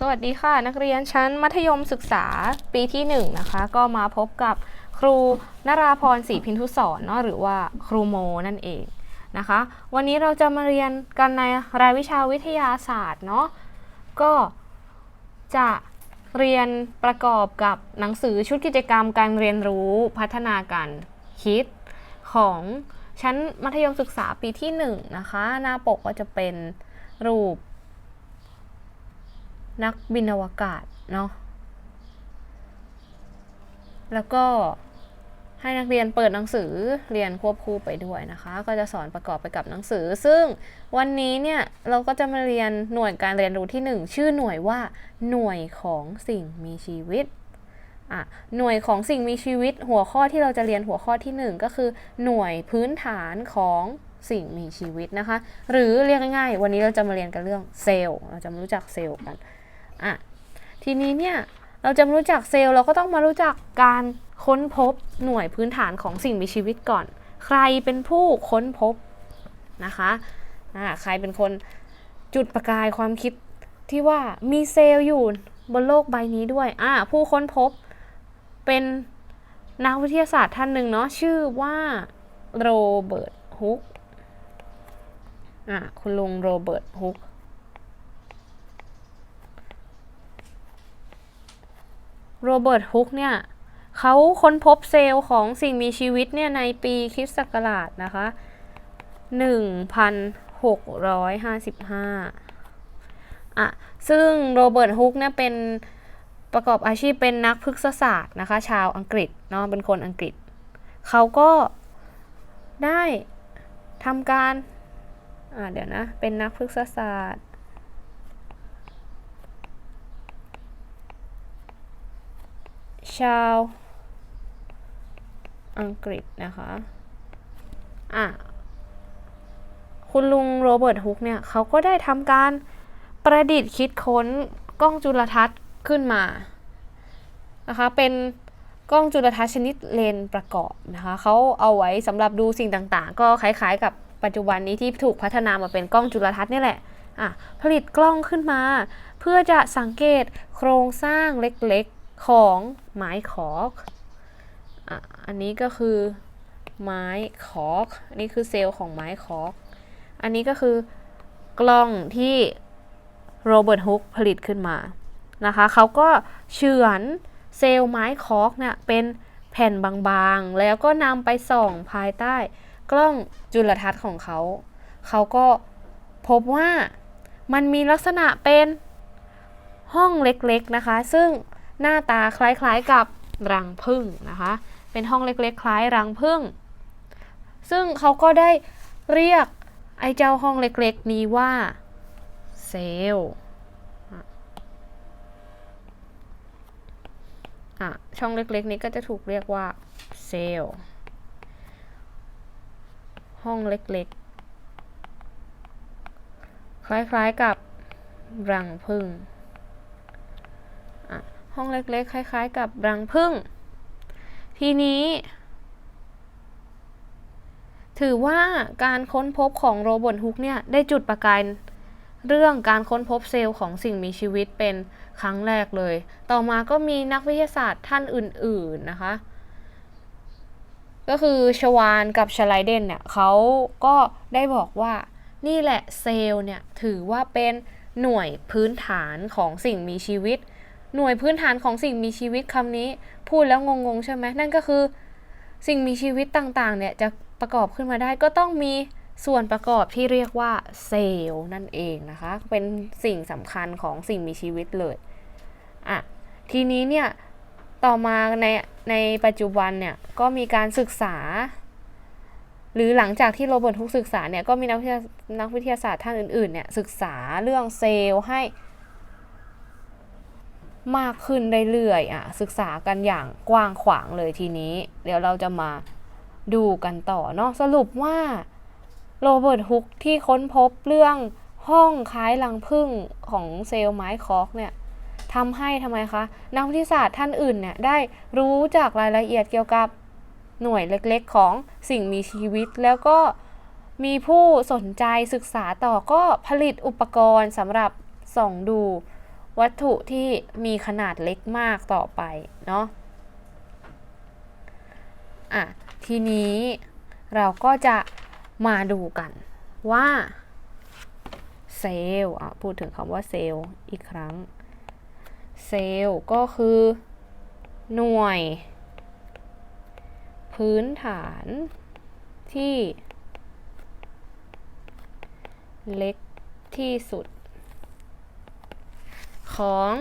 สวัสดีค่ะ นักเรียนชั้นมัธยมศึกษาปีที่1นงนะคะ ก็มาพบกับครูนราพรศรีพินทุสอนเนาะหรือว่าครูโมนั่นเองนะคะ วันนี้เราจะมาเรียนกันในรายวิชาวิทยาศาสตร์เนาะก็จะเรียนประกอบกับหนังสือชุดกิจกรรมการเรียนรู้พัฒนาการคิดของชั้นมัธยมศึกษาปีที่1นะคะ หน้าปกก็จะเป็นรูป นักบินอวกาศเนาะแล้วก็ให้นักเรียนเปิดหนังสือเรียนควบคู่ไปด้วยนะคะ ก็จะสอนประกอบไปกับหนังสือ ซึ่งวันนี้เนี่ยเราก็จะมาเรียนหน่วยการเรียนรู้ที่ 1 ชื่อหน่วยว่า หน่วยของสิ่งมีชีวิตอะหน่วยของสิ่งมีชีวิต หัวข้อที่เราจะเรียนหัวข้อที่ 1 ก็คือ หน่วยพื้นฐานของสิ่งมีชีวิตนะคะ หรือเรียกง่ายๆวันนี้เราจะมาเรียนกันเรื่องเซลล์เราจะมารู้จักเซลล์กัน อะทีนี้เนี่ยเราจะมารู้จักเซลล์เราก็ต้องมารู้จักการค้นพบหน่วยพื้นฐานของสิ่งมีชีวิตก่อน ใครเป็นผู้ค้นพบนะคะอ่าใครเป็นคนจุดประกายความคิดที่ว่ามีเซลล์อยู่บนโลกใบนี้ด้วยอ่าผู้ค้นพบเป็นนักวิทยาศาสตร์ท่านหนึ่งเนาะชื่อว่าโรเบิร์ตฮุกอ่าคุณลุงโรเบิร์ตฮุก โรเบิร์ตฮุกเนี่ยเขาค้นพบเซลล์ของสิ่งมีชีวิตเนี่ยในปีคริสต์ศักราชนะคะ 1655 อะ ซึ่งโรเบิร์ตฮุกเนี่ยเป็นประกอบอาชีพเป็นนักพฤกษศาสตร์นะคะ ชาวอังกฤษเนาะเป็นคนอังกฤษ เขาก็ได้ทำการ อ่าเดี๋ยวนะ เป็นนักพฤกษศาสตร์ ชาวอังกฤษนะคะ อะ คุณลุงโรเบิร์ตฮุกเนี่ยเขาก็ได้ทำการประดิษฐ์คิดค้นกล้องจุลทรรศน์ขึ้นมา นะคะ เป็นกล้องจุลทรรศน์ชนิดเลนประกอบนะคะ เขาเอาไว้สำหรับดูสิ่งต่างๆ ก็คล้ายๆ กับปัจจุบันนี้ที่ถูกพัฒนามาเป็นกล้องจุลทรรศน์นี่แหละอะผลิตกล้องขึ้นมา เพื่อจะสังเกตโครงสร้างเล็กๆ ของไม้ขอกอะอันนี้ก็คือไม้ขอกอันนี้คือเซลล์ของไม้ขอก อันนี้ก็คือกล้องที่โรเบิร์ตฮุกผลิตขึ้นมานะคะเขาก็เฉือนเซลล์ไม้คอกเนี่ยเป็นแผ่นบางๆ แล้วก็นำไปส่องภายใต้กล้องจุลทรรศน์ของเขา เขาก็พบว่ามันมีลักษณะเป็นห้องเล็กๆนะคะ ซึ่ง หน้าตาคล้ายๆกับรังผึ้งนะคะ เป็นห้องเล็กๆ คล้ายรังผึ้งซึ่งเขาก็ได้เรียกไอ้เจ้าห้องเล็กๆ นี้ว่าเซลล์อะช่องเล็กๆ นี้ก็จะถูกเรียกว่าเซลล์ห้องเล็กๆ คล้ายๆกับรังผึ้ง ห้องเล็กๆ คล้าย ๆ กับรังผึ้งทีนี้ ถือว่าการค้นพบของโรบิร์ตฮุกเนี่ย ได้จุดประกายเรื่องการค้นพบเซลล์ของสิ่งมีชีวิตเป็นครั้งแรกเลย ต่อมาก็มีนักวิทยาศาสตร์ท่านอื่น ๆ นะคะ ก็คือชวานกับชไลเดนเนี่ยเขาก็ได้บอกว่านี่แหละเซลล์เนี่ย ถือว่าเป็นหน่วยพื้นฐานของสิ่งมีชีวิต หน่วยพื้นฐานของสิ่งมีชีวิตคำนี้ พูดแล้วงงๆใช่ไหมนั่นก็คือ สิ่งมีชีวิตต่างๆเนี่ยจะประกอบขึ้นมาได้ก็ต้องมีส่วนประกอบที่เรียกว่าเซลล์นั่นเองนะคะ เป็นสิ่งสำคัญของสิ่งมีชีวิตเลยอะทีนี้เนี่ยต่อมาในในปัจจุบันเนี่ยก็มีการศึกษา หรือหลังจากที่โรเบิร์ตฮุกศึกษาเนี่ยก็มีนักวิทยานักวิทยาศาสตร์ท่านอื่นๆเนี่ยศึกษาเรื่องเซลล์ให้ มากขึ้นเรื่อยๆอะศึกษากันอย่างกว้างขวางเลยทีนี้ เดี๋ยวเราจะมาดูกันต่อเนาะสรุปว่าโรเบิร์ตฮุกที่ค้นพบเรื่องห้องคล้ายรังผึ้งของเซลล์ไม้คอกเนี่ยทำให้ทำไมคะนักวิทยาศาสตร์ท่านอื่นเนี่ยได้รู้จากรายละเอียดเกี่ยวกับหน่วยเล็กๆ ของสิ่งมีชีวิต แล้วก็มีผู้สนใจศึกษาต่อก็ผลิตอุปกรณ์สำหรับส่องดู วัตถุที่มีขนาดเล็กมากต่อไปเนาะอะทีนี้เราก็จะมาดูกันว่าเซลล์อะพูดถึงคำว่าเซลล์อีกครั้ง เซลล์ก็คือ หน่วย พื้นฐานที่เล็กที่สุด ของ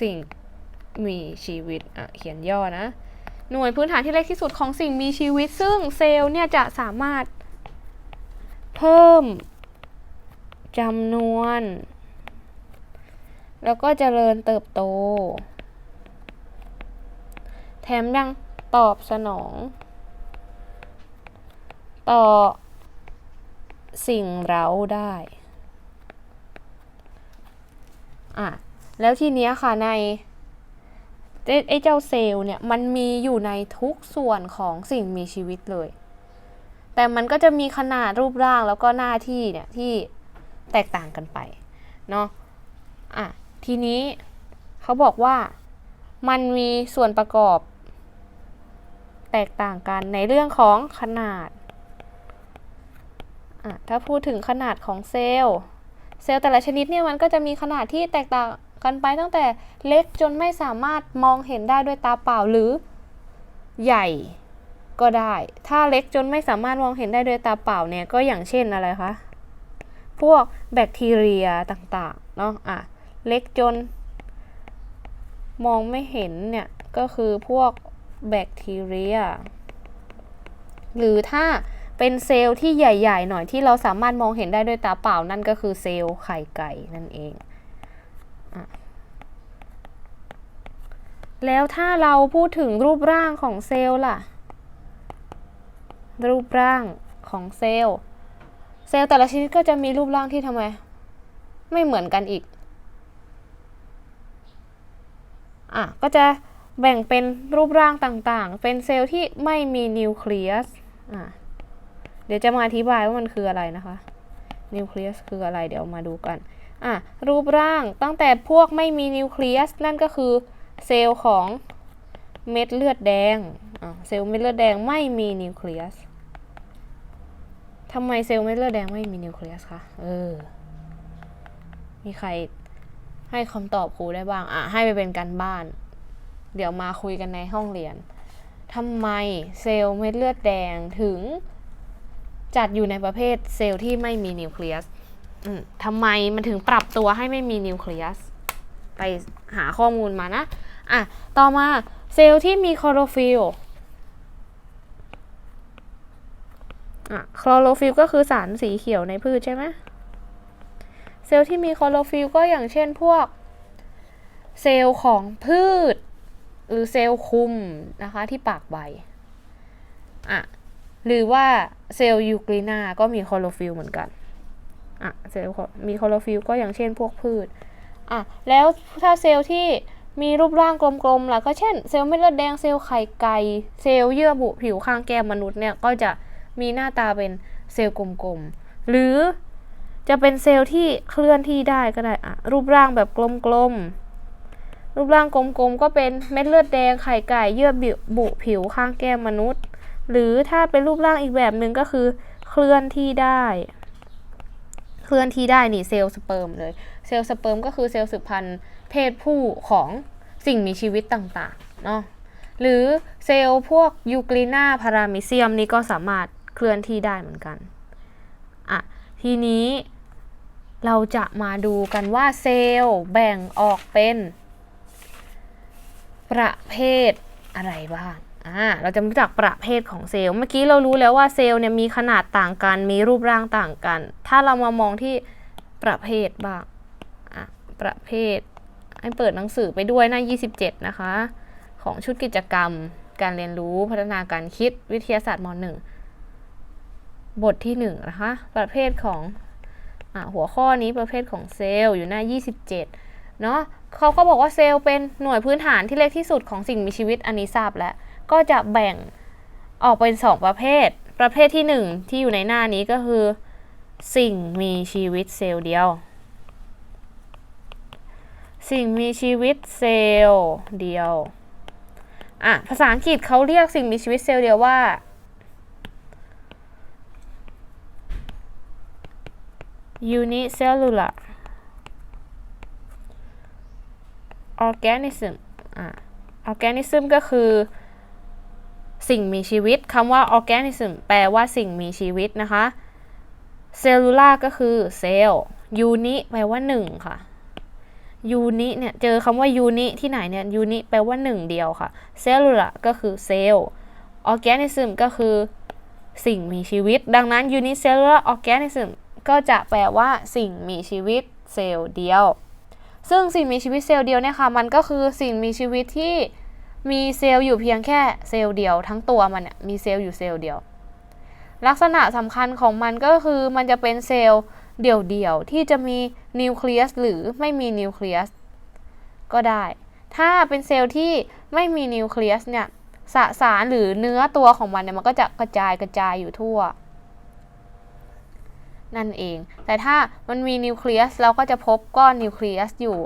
สิ่งมีชีวิตอะเขียนย่อนะ หน่วยพื้นฐานที่เล็กที่สุดของสิ่งมีชีวิต ซึ่งเซลล์เนี่ยจะสามารถเพิ่มจำนวน แล้วก็เจริญเติบโต แถมยังตอบสนอง ต่อสิ่งเร้าได้ อะแล้วทีเนี้ยค่ะในไอ้เจ้าเซลล์เนี่ยมันมีอยู่ในทุกส่วนของสิ่งมีชีวิตเลย แต่มันก็จะมีขนาดรูปร่างแล้วก็หน้าที่เนี่ยที่แตกต่างกันไปเนาะอะทีนี้เขาบอกว่ามันมีส่วนประกอบ แตกต่างกันในเรื่องของขนาดอะถ้าพูดถึงขนาดของเซลล์ เซลล์แต่ละชนิดเนี่ยมันก็จะมีขนาดที่แตกต่างกันไปตั้งแต่เล็กจนไม่สามารถมองเห็นได้ด้วยตาเปล่าหรือ ใหญ่ก็ได้ ถ้าเล็กจนไม่สามารถมองเห็นได้ด้วยตาเปล่าเนี่ยก็อย่างเช่นอะไรคะ พวกแบคทีเรียต่างๆเนาะอะเล็กจน มองไม่เห็นเนี่ยก็คือพวกแบคทีเรีย หรือถ้า เป็นเซลล์ที่ใหญ่ ๆ หน่อยที่เราสามารถมองเห็นได้ด้วยตาเปล่านั่นก็คือเซลล์ไข่ไก่นั่นเองอแล้วถ้าเราพูดถึงรูปร่างของเซลล์ล่ะ รูปร่างของเซลล์ เซลล์แต่ละชนิดก็จะมีรูปร่างที่ทำไม ไม่เหมือนกันอีก อะ ก็จะแบ่งเป็นรูปร่างต่างๆ เป็นเซลล์ที่ไม่มีนิวเคลียส อะ ดี๋ยวจะมาอธิบายว่ามันคืออะไรนะคะนิวเคลียสคืออะไรเดี๋ยวมาดูกันอะรูปร่างตั้งแต่พวกไม่มีนิวเคลียสนั่นก็คือเซลล์ของเม็ดเลือดแดงอะเซลล์เม็ดเลือดแดงไม่มีนิวเคลียสทำไมเซลล์เม็ดเลือดแดงไม่มีนิวเคลียสคะเออมีใครให้คำตอบครูได้บ้างอะให้ไปเป็นการบ้าน เดี๋ยวมาคุยกันในห้องเรียนทำไมเซลล์เม็ดเลือดแดงถึง จัดอยู่ในประเภทเซลล์ที่ไม่มีนิวเคลียสทำไมมันถึงปรับตัวให้ไม่มีนิวเคลียส ไปหาข้อมูลมานะ อะ ต่อมาเซลล์ที่มีคลอโรฟิลอะคลอโรฟิลก็คือสารสีเขียวในพืชใช่ไหมเซลล์ที่มีคลอโรฟิลก็อย่างเช่นพวกเซลล์ของพืช หรือเซลล์คุมนะคะที่ปากใบ อะ หรือว่าเซลล์ยูกรีนาก็มีคลอโรฟิลเหมือนกันอะเซลล์มีคลอโรฟิลก็อย่างเช่นพวกพืชอะแล้วถ้าเซลล์ที่มีรูปร่างกลมๆล่ะก็เช่นเซลล์เม็ดเลือดแดงเซลล์ไข่ไก่เซลล์เยื่อบุผิวข้างแก้มมนุษย์เนี่ยก็จะมีหน้าตาเป็นเซลล์กลมๆ หรือจะเป็นเซลล์ที่เคลื่อนที่ได้ก็ได้อะรูปร่างแบบกลมๆ รูปร่างกลมๆ ก็เป็นเม็ดเลือดแดงไข่ไก่เยื่อบุผิวข้างแก้มมนุษย์ หรือถ้าเป็นรูปร่างอีกแบบหนึ่งก็คือ เคลื่อนที่ได้ เคลื่อนที่ได้นี่เซลล์สเปิร์มเลยเซลล์สเปิร์มก็คือเซลล์สืบพันธุ์เพศผู้ของสิ่งมีชีวิตต่างๆเนาะหรือเซลล์พวกยูกรีนาพารามิเซียมนี่ก็สามารถเคลื่อนที่ได้เหมือนกันอะทีนี้เราจะมาดูกันว่าเซลล์แบ่งออกเป็น ประเภทอะไรบ้าง อ่าเราจะรู้จักประเภทของเซลล์ เมื่อกี้เรารู้แล้วว่าเซลล์เนี่ยมีขนาดต่างกัน มีรูปร่างต่างกัน ถ้าเรามามองที่ประเภทบ้างอะประเภท ให้เปิดหนังสือไปด้วยหน้า 27 นะคะ ของชุดกิจกรรม การเรียนรู้พัฒนาการคิดวิทยาศาสตร์ม .1 บทที่ 1 นะคะ ประเภทของอหัวข้อนี้ประเภทของเซลล์อยู่หน้า 27 เนาะเขาก็บอกว่าเซลล์เป็นหน่วยพื้นฐานที่เล็กที่สุดของสิ่งมีชีวิตอันนี้ทราบแล้ว ก็จะแบ่งออกเป็น 2 ประเภท ประเภทที่ 1 ที่อยู่ในหน้านี้ก็คือ สิ่งมีชีวิตเซลล์เดียว สิ่งมีชีวิตเซลล์เดียวอะภาษาอังกฤษเขาเรียกสิ่งมีชีวิตเซลล์เดียวว่า unicellular organism อะ organism ก็คือ สิ่งมีชีวิตคำว่า organism แปลว่าสิ่งมีชีวิตนะคะ cellular ก็คือเซลล์ uni แปลว่าหนึ่งค่ะ uni เนี่ย เจอคำว่า uni ที่ไหนเนี่ย uni แปลว่าหนึ่งเดียวค่ะ cellular ก็คือเซลล์ organism ก็คือสิ่งมีชีวิต ดังนั้น unicellular organism ก็จะแปลว่า สิ่งมีชีวิตเซลล์เดียว ซึ่งสิ่งมีชีวิตเซลล์เดียวเนี่ยค่ะ มันก็คือสิ่งมีชีวิตที่ มีเซลล์อยู่เพียงแค่เซลล์เดียวทั้งตัวมันเนี่ยมีเซลล์อยู่เซลล์เดียว ลักษณะสำคัญของมันก็คือมันจะเป็นเซลล์เดี่ยวๆที่จะมีนิวเคลียสหรือไม่มีนิวเคลียสก็ได้ ถ้าเป็นเซลล์ที่ไม่มีนิวเคลียสเนี่ยสสารหรือเนื้อตัวของมันเนี่ยมันก็จะกระจายกระจายอยู่ทั่ว นั่นเอง แต่ถ้ามันมีนิวเคลียสเราก็จะพบก้อนนิวเคลียสอยู่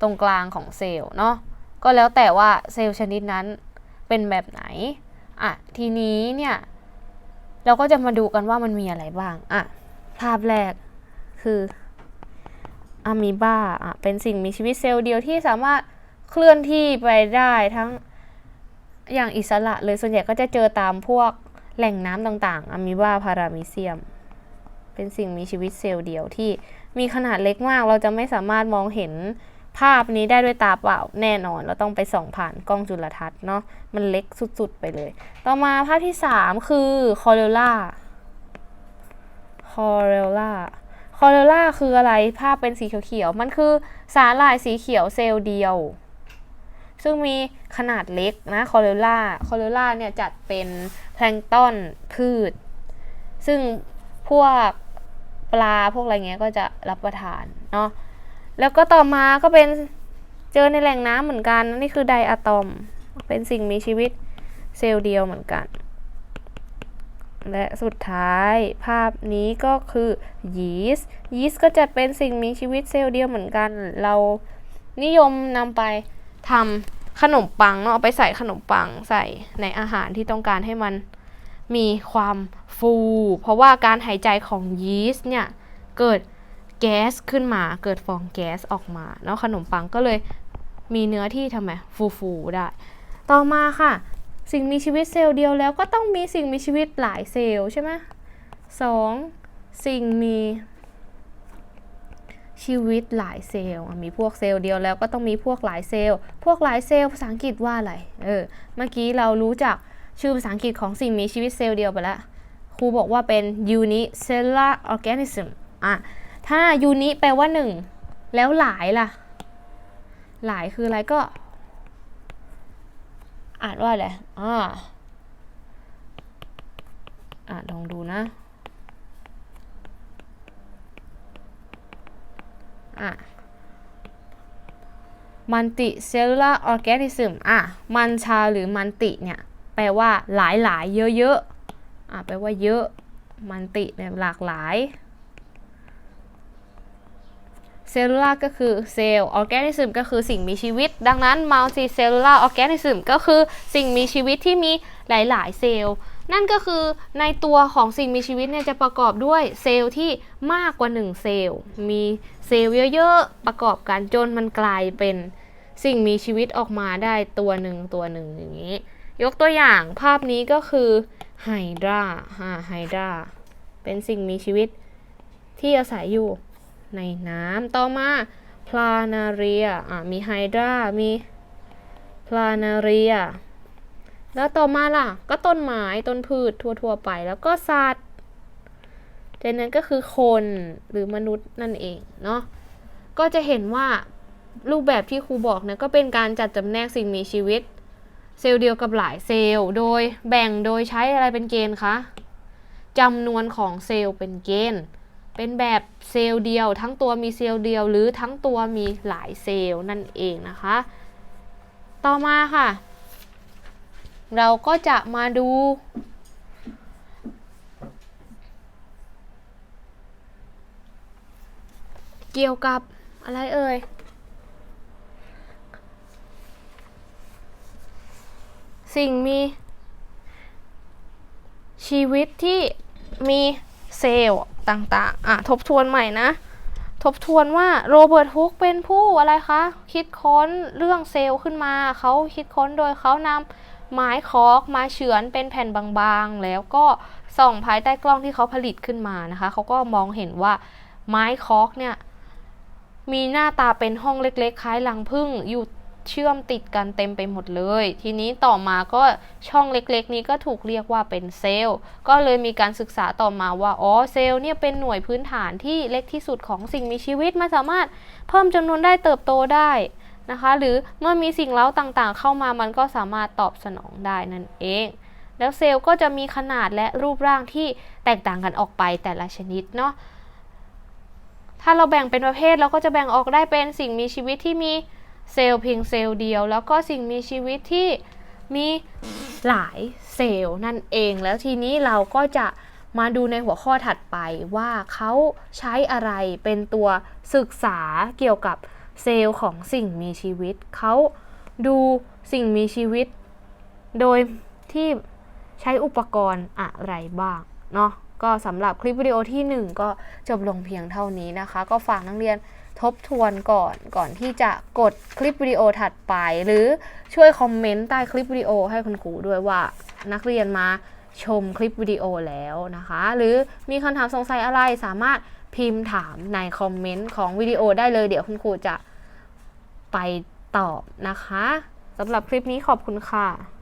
ตรงกลางของเซลล์เนาะ ก็แล้วแต่ว่าเซลล์ชนิดนั้นเป็นแบบไหน อะ ทีนี้เนี่ย เราก็จะมาดูกันว่ามันมีอะไรบ้าง อะ ภาพแรกคืออะมีบาอะ เป็นสิ่งมีชีวิตเซลล์เดียวที่สามารถเคลื่อนที่ไปได้ทั้งอย่างอิสระเลยส่วนใหญ่ก็จะเจอตามพวกแหล่งน้ำต่างๆอะมีบาพารามิเซียม เป็นสิ่งมีชีวิตเซลล์เดียวที่มีขนาดเล็กมากเราจะไม่สามารถมองเห็น ภาพนี้ได้ด้วยตาเปล่าแน่นอน เราต้องไปส่องผ่านกล้องจุลทรรศน์เนาะมันเล็กสุดๆไปเลย ต่อมาภาพที่ 3 คือคอเรล่าคอเรล่าคอเรล่าคืออะไรภาพเป็นสีเขียวๆ มันคือสาหร่ายสีเขียวเซลล์เดียว ซึ่งมีขนาดเล็กนะคอเรล่าคอเรล่าเนี่ยจัดเป็นแพลงก์ต้นพืช ซึ่งพวกปลาพวกอะไรเงี้ยก็จะรับประทานเนาะ แล้วก็ต่อมาก็เป็นเจอในแหล่งน้ำเหมือนกัน นี่คือไดอะตอม เป็นสิ่งมีชีวิตเซลล์เดียวเหมือนกัน และสุดท้ายภาพนี้ก็คือยีสต์ยีสต์ก็จะเป็นสิ่งมีชีวิตเซลล์เดียวเหมือนกัน เรานิยมนำไปทำขนมปังเนาะเอาไปใส่ขนมปังใส่ในอาหารที่ต้องการให้มันมีความฟู เพราะว่าการหายใจของยีสต์เนี่ยเกิด แก๊สขึ้นมาเกิดฟองแก๊สออกมาแล้วขนมปังก็เลยมีเนื้อที่ทำไมฟูๆได้ ต่อมาค่ะ สิ่งมีชีวิตเซลล์เดียวแล้วก็ต้องมีสิ่งมีชีวิตหลายเซลล์ใช่ไหมสองสิ่งมีชีวิตหลายเซลล์ มีพวกเซลล์เดียวแล้วก็ต้องมีพวกหลายเซลล์ พวกหลายเซลล์ภาษาอังกฤษว่าอะไร เออ เมื่อกี้เรารู้จักชื่อภาษาอังกฤษของสิ่งมีชีวิตเซลล์เดียวไปแล้ว ครูบอกว่าเป็น unicellular organism อะ ถ้า uni แปลว่าหนึ่งแล้วหลายล่ะ หลายคืออะไรก็ อ่านว่าอะไรอ่าอ่าลองดูนะอะ multi cellular organism อะ มันชาหรือมันติเนี่ย แปลว่าหลายหลายเยอะเยอะๆอะ แปลว่าเยอะ มันติเนี่ยหลากหลาย เซลลูลาก็คือเซลล์ออร์แกนิซึมก็คือสิ่งมีชีวิต ดังนั้น multi cellular organism ก็คือสิ่งมีชีวิตที่มีหลาย ๆ เซลล์ นั่นก็คือในตัวของสิ่งมีชีวิตเนี่ยจะประกอบด้วยเซลล์ที่มากกว่า 1 เซลล์ มีเซลล์เยอะ ๆ ประกอบกันจนมันกลายเป็นสิ่งมีชีวิตออกมาได้ตัวหนึ่งตัวหนึ่งอย่างนี้ ยกตัวอย่างภาพนี้ก็คือไฮดราไฮดราเป็นสิ่งมีชีวิตที่อาศัยอยู่ ในน้ำต่อมาพลานาเรียอะมีไฮดรามีพลานาเรีย แล้วต่อมาล่ะ ก็ต้นไม้ต้นพืชทั่วๆไป แล้วก็สัตว์จากนั้นก็คือคนหรือมนุษย์นั่นเองเนาะก็จะเห็นว่ารูปแบบที่ครูบอกเนี่ยก็เป็นการจัดจำแนกสิ่งมีชีวิต เซลล์เดียวกับหลายเซลล์ โดยแบ่งโดยใช้อะไรเป็นเกณฑ์คะจำนวนของเซลล์เป็นเกณฑ์ เป็นแบบเซลล์เดียว ทั้งตัวมีเซลล์เดียว หรือทั้งตัวมีหลายเซลล์นั่นเองนะคะ ต่อมาค่ะ เราก็จะมาดูเกี่ยวกับอะไรเอ่ย สิ่งมีชีวิตที่มี เซลล์ต่างๆ อะ ทบทวนใหม่นะ ทบทวนว่าโรเบิร์ตฮุกเป็นผู้อะไรคะ คิดค้นเรื่องเซลล์ขึ้นมา เขาคิดค้นโดยเขานำไม้คอกมาเฉือนเป็นแผ่นบางๆ แล้วก็ส่องภายใต้กล้องที่เขาผลิตขึ้นมานะคะ เขาก็มองเห็นว่าไม้คอกเนี่ยมีหน้าตาเป็นห้องเล็กๆ คล้ายรังผึ้งอยู่ เชื่อมติดกันเต็มไปหมดเลย ทีนี้ต่อมาก็ช่องเล็กๆ นี้ก็ถูกเรียกว่าเป็นเซลล์ ก็เลยมีการศึกษาต่อมาว่าอ๋อเซลล์เนี่ยเป็นหน่วยพื้นฐานที่เล็กที่สุดของสิ่งมีชีวิตมันสามารถเพิ่มจำนวนได้เติบโตได้นะคะ หรือเมื่อมีสิ่งเล้าต่างๆ เข้ามามันก็สามารถตอบสนองได้นั่นเองแล้วเซลล์ก็จะมีขนาดและรูปร่างที่แตกต่างกันออกไปแต่ละชนิดเนาะ ถ้าเราแบ่งเป็นประเภทเราก็จะแบ่งออกได้เป็นสิ่งมีชีวิตที่มี เซลล์เพียงเซลล์เดียว แล้วก็สิ่งมีชีวิตที่มีหลายเซลล์นั่นเอง แล้วทีนี้เราก็จะมาดูในหัวข้อถัดไปว่าเขาใช้อะไรเป็นตัวศึกษาเกี่ยวกับเซลล์ของสิ่งมีชีวิต เขาดูสิ่งมีชีวิต โดยที่ใช้อุปกรณ์อะไรบ้างเนาะก็สำหรับคลิปวิดีโอที่ 1 ก็จบลงเพียงเท่านี้นะคะ ก็ฝากนักเรียน ทบทวนก่อนก่อนที่จะกดคลิปวิดีโอถัดไป หรือช่วยคอมเมนต์ใต้คลิปวิดีโอให้คุณครูด้วยว่านักเรียนมาชมคลิปวิดีโอแล้วนะคะ หรือมีคำถามสงสัยอะไรสามารถพิมพ์ถามในคอมเมนต์ของวิดีโอได้เลย เดี๋ยวคุณครูจะไปตอบนะคะสำหรับคลิปนี้ขอบคุณค่ะ